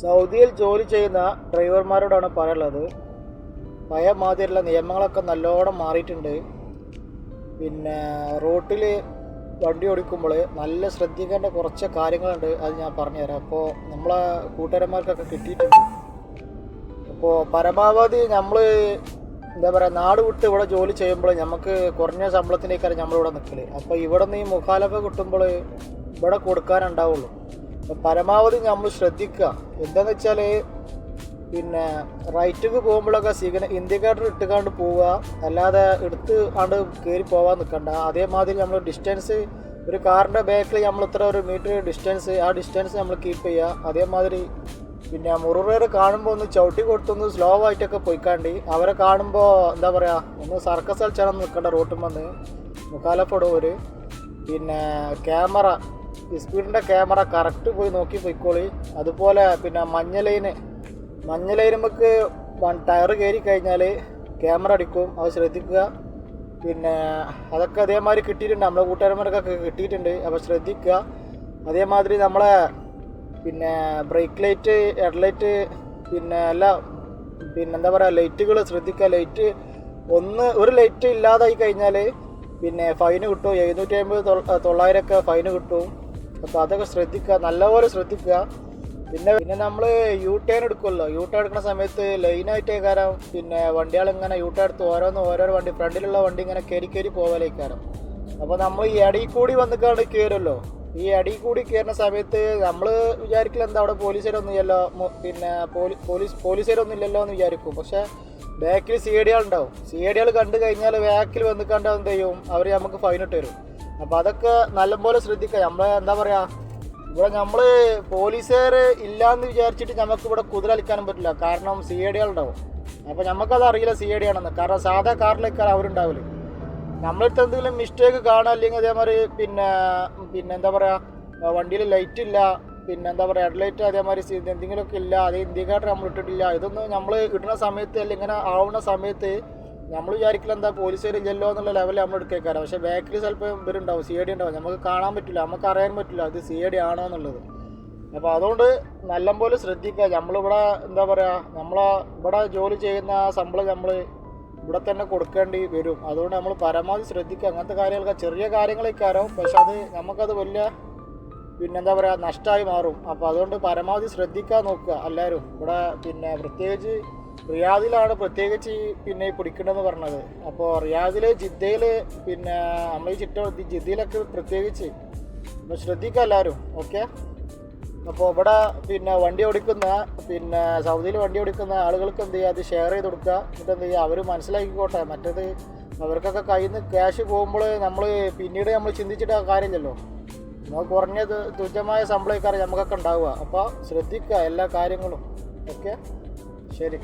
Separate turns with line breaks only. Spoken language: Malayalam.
സൗദിയിൽ ജോലി ചെയ്യുന്ന ഡ്രൈവർമാരോടാണ് പറയുള്ളത് പഴയ മാതിരിയുള്ള നിയമങ്ങളൊക്കെ നല്ലോണം മാറിയിട്ടുണ്ട്. പിന്നെ റോട്ടിൽ വണ്ടി ഓടിക്കുമ്പോൾ നല്ല ശ്രദ്ധിക്കേണ്ട കുറച്ച് കാര്യങ്ങളുണ്ട് അത് ഞാൻ പറഞ്ഞുതരാം. അപ്പോൾ നമ്മളെ കൂട്ടുകാരന്മാർക്കൊക്കെ കിട്ടിയിട്ടുണ്ട്. അപ്പോൾ പരമാവധി നമ്മൾ എന്താ പറയുക നാട് വിട്ട് ഇവിടെ ജോലി ചെയ്യുമ്പോൾ നമുക്ക് കുറഞ്ഞ ശമ്പളത്തിലേക്കാണ് നമ്മളിവിടെ നിൽക്കൽ അപ്പോൾ ഇവിടെ നിന്ന് ഈ മുഖാലഫ കിട്ടുമ്പോൾ ഇവിടെ കൊടുക്കാനുണ്ടാവുള്ളൂ. പരമാവധി നമ്മൾ ശ്രദ്ധിക്കുക. എന്താണെന്ന് വെച്ചാൽ പിന്നെ റൈറ്റിക്ക് പോകുമ്പോഴൊക്കെ സിഗ്ന ഇൻഡിക്കേറ്റർ ഇട്ടുകാണ്ട് പോവുക. അല്ലാതെ എടുത്ത് ആണ്ട് കയറി പോവാൻ നിൽക്കണ്ട അതേമാതിരി നമ്മൾ ഡിസ്റ്റൻസ് ഒരു കാറിന്റെ ബാക്കിൽ നമ്മൾ ഇത്ര ഒരു മീറ്റർ ഡിസ്റ്റൻസ് ആ ഡിസ്റ്റൻസ് നമ്മൾ കീപ്പ് ചെയ്യുക. അതേമാതിരി പിന്നെ മുറുറേറ് കാണുമ്പോൾ ഒന്ന് ചവിട്ടി കൊടുത്തൊന്ന് സ്ലോ ആയിട്ടൊക്കെ പോയിക്കാണ്ടി അവരെ കാണുമ്പോൾ എന്താ പറയുക ഒന്ന് സർക്കസ് കളിച്ചാണ് നിൽക്കേണ്ട റോട്ടും വന്ന് ഒരു. പിന്നെ ക്യാമറ സ്പീഡിന്റെ ക്യാമറ കറക്റ്റ് പോയി നോക്കി പോയിക്കോളി. അതുപോലെ പിന്നെ മഞ്ഞ ലൈന് മഞ്ഞ ലൈനുമ്പക്ക് ടയർ കയറി കഴിഞ്ഞാൽ ക്യാമറ അടിക്കും അത് ശ്രദ്ധിക്കുക. പിന്നെ അതൊക്കെ അതേമാതിരി കിട്ടിയിട്ടുണ്ട് നമ്മളെ കൂട്ടുകാരന്മാർക്കൊക്കെ കിട്ടിയിട്ടുണ്ട് അപ്പോൾ ശ്രദ്ധിക്കുക. അതേമാതിരി നമ്മളെ പിന്നെ ബ്രേക്ക് ലൈറ്റ് ഹെഡ്ലൈറ്റ് പിന്നെ എല്ലാ പിന്നെ എന്താ പറയുക ലൈറ്റുകൾ ശ്രദ്ധിക്കുക. ലൈറ്റ് ഒന്ന് ഒരു ലൈറ്റ് ഇല്ലാതായി കഴിഞ്ഞാൽ പിന്നെ ഫൈന് കിട്ടും. എഴുന്നൂറ്റി അമ്പത് തൊള്ളായിരമൊക്കെ ഫൈന് കിട്ടും. അപ്പോൾ അതൊക്കെ ശ്രദ്ധിക്കുക നല്ലപോലെ ശ്രദ്ധിക്കുക. പിന്നെ പിന്നെ നമ്മൾ യു ടേൺ എടുക്കുമല്ലോ. യു ടേൺ എടുക്കുന്ന സമയത്ത് ലൈനായിട്ടേ കാരണം പിന്നെ വണ്ടികൾ ഇങ്ങനെ യു ടേൺ എടുത്ത് ഓരോന്ന് ഓരോരോ വണ്ടി ഫ്രണ്ടിലുള്ള വണ്ടി ഇങ്ങനെ കയറി കയറി പോകലേക്കാരം അപ്പോൾ നമ്മൾ ഈ ഇടയിൽ കൂടി വന്നിട്ടാണ് കയറുമല്ലോ ഈ ഇടയിൽ കൂടി കയറുന്ന സമയത്ത് നമ്മൾ വിചാരിക്കില്ല എന്താ അവിടെ പോലീസുകാരൊന്നും ഇല്ലല്ലോ പിന്നെ പോലീ പോലീസ് പോലീസുകാരൊന്നും ഇല്ലല്ലോ എന്ന് വിചാരിക്കും. പക്ഷെ ബാക്കിൽ സി ഡി ഉണ്ടാവും. സി ഡി കണ്ടു കഴിഞ്ഞാൽ ബാക്കിൽ വന്ന് കണ്ടാൽ എന്ത് ചെയ്യും? അവർ നമുക്ക് ഫൈൻ തരും. അപ്പോൾ അതൊക്കെ നല്ലപോലെ ശ്രദ്ധിക്കുക. നമ്മളെ എന്താ പറയുക ഇവിടെ നമ്മൾ പോലീസുകാർ ഇല്ലാന്ന് വിചാരിച്ചിട്ട് നമുക്ക് ഇവിടെ കുതിരലിക്കാനും പറ്റില്ല. കാരണം സി ഐ ഡി ഉണ്ടാവും അപ്പോൾ നമുക്കത് അറിയില്ല സി ഐ ഡി ആണെന്ന്. കാരണം സാധാ കാറിലേക്കാൾ അവരുണ്ടാവില്ല നമ്മളടുത്ത് എന്തെങ്കിലും മിസ്റ്റേക്ക് കാണുക അല്ലെങ്കിൽ അതേമാതിരി പിന്നെ പിന്നെ എന്താ പറയുക വണ്ടിയിൽ ലൈറ്റ് ഇല്ല പിന്നെ എന്താ പറയുക ഹെഡ്ലൈറ്റ് അതേമാതിരി സി- എന്തെങ്കിലുമൊക്കെ ഇല്ല അത് ഇന്ത്യക്കാട്ട് നമ്മൾ ഇട്ടിട്ടില്ല ഇതൊന്നും നമ്മൾ ഇടുന്ന സമയത്ത് അല്ലെങ്കിൽ ഇങ്ങനെ ആവുന്ന സമയത്ത് നമ്മൾ വിചാരിക്കില്ല എന്താ പോലീസുകാർ ഇല്ലല്ലോ എന്നുള്ള ലെവലിൽ നമ്മൾ എടുക്കേക്കാരം. പക്ഷേ ബാക്കിൽ ചിലപ്പോൾ ഇവരുണ്ടാവും സി ഡി ഉണ്ടാവും. നമുക്ക് കാണാൻ പറ്റില്ല നമുക്ക് അറിയാൻ പറ്റില്ല അത് സി ഡി ആണോ എന്നുള്ളത്. അപ്പോൾ അതുകൊണ്ട് നല്ലപോലെ ശ്രദ്ധിക്കുക. നമ്മളിവിടെ എന്താ പറയുക നമ്മൾ ഇവിടെ ജോലി ചെയ്യുന്ന ശമ്പളം നമ്മൾ ഇവിടെ തന്നെ കൊടുക്കേണ്ടി വരും. അതുകൊണ്ട് നമ്മൾ പരമാവധി ശ്രദ്ധിക്കുക. അങ്ങനത്തെ കാര്യങ്ങളൊക്കെ ചെറിയ കാര്യങ്ങളൊക്കെ കാര്യങ്ങളൊക്കെയാരോ പക്ഷെ അത് നമുക്കത് വലിയ പിന്നെന്താ പറയുക നഷ്ടമായി മാറും. അപ്പോൾ അതുകൊണ്ട് പരമാവധി ശ്രദ്ധിക്കാൻ നോക്കുക എല്ലാവരും. ഇവിടെ പിന്നെ പ്രത്യേകിച്ച് റിയാദിലാണ് പ്രത്യേകിച്ച് ഈ പിന്നെ ഈ പിടിക്കണമെന്ന് പറഞ്ഞത്. അപ്പോൾ റിയാദിൽ ജിദ്ദയിൽ പിന്നെ നമ്മൾ ഈ ചുറ്റ ജിദ്ദയിലൊക്കെ പ്രത്യേകിച്ച്. ഒന്ന് ശ്രദ്ധിക്കുക എല്ലാവരും ഓക്കെ? അപ്പോൾ ഇവിടെ പിന്നെ വണ്ടി ഓടിക്കുന്ന പിന്നെ സൗദിയിൽ വണ്ടി ഓടിക്കുന്ന ആളുകൾക്ക് എന്ത് ചെയ്യുക? അത് ഷെയർ ചെയ്ത് കൊടുക്കുക. എന്നിട്ട് എന്ത് ചെയ്യുക? അവർ മനസ്സിലാക്കിക്കോട്ടെ. മറ്റേത് അവർക്കൊക്കെ കയ്യിൽ നിന്ന് ക്യാഷ് പോകുമ്പോൾ നമ്മൾ പിന്നീട് നമ്മൾ ചിന്തിച്ചിട്ട് കാര്യമില്ലല്ലോ. നമുക്ക് കുറഞ്ഞത് തുച്ഛമായ ശമ്പളക്കാർ നമുക്കൊക്കെ ഉണ്ടാവുക. അപ്പോൾ ശ്രദ്ധിക്കുക എല്ലാ കാര്യങ്ങളും ഓക്കെ? ശരി.